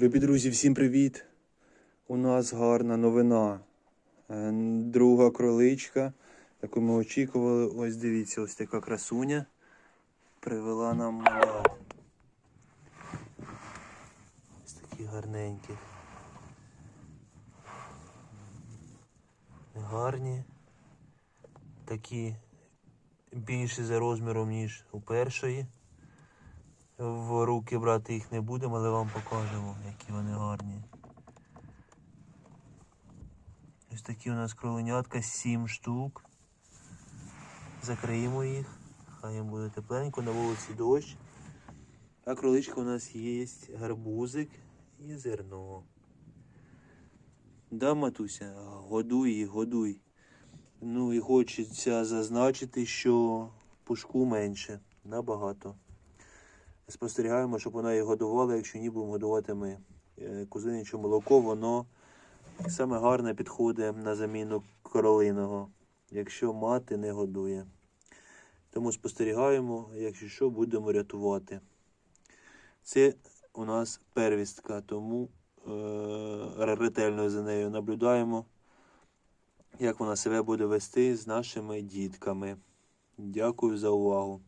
Любі друзі, всім привіт! У нас гарна новина. Е, Друга кроличка, яку ми очікували. Ось дивіться, ось така красуня привела нам малят. Ось такі гарненькі. Гарні. Такі більші за розміром, ніж у першої. В руки брати їх не будемо, але вам покажемо, які вони гарні. Ось такі у нас кроленятка, 7 штук. Закриємо їх, хай їм буде тепленько, на вулиці дощ. А кроличка у нас є гарбузик і зерно. Да, матуся, годуй їх, годуй. Ну і хочеться зазначити, що пушку менше, набагато. Спостерігаємо, щоб вона їх годувала, якщо ні, будемо годувати ми. Е, Кузиниче молоко, воно саме гарне підходить на заміну королиного, якщо мати не годує. Тому спостерігаємо, якщо що, будемо рятувати. Це у нас первістка, тому е- ретельно за нею наблюдаємо, як вона себе буде вести з нашими дітками. Дякую за увагу.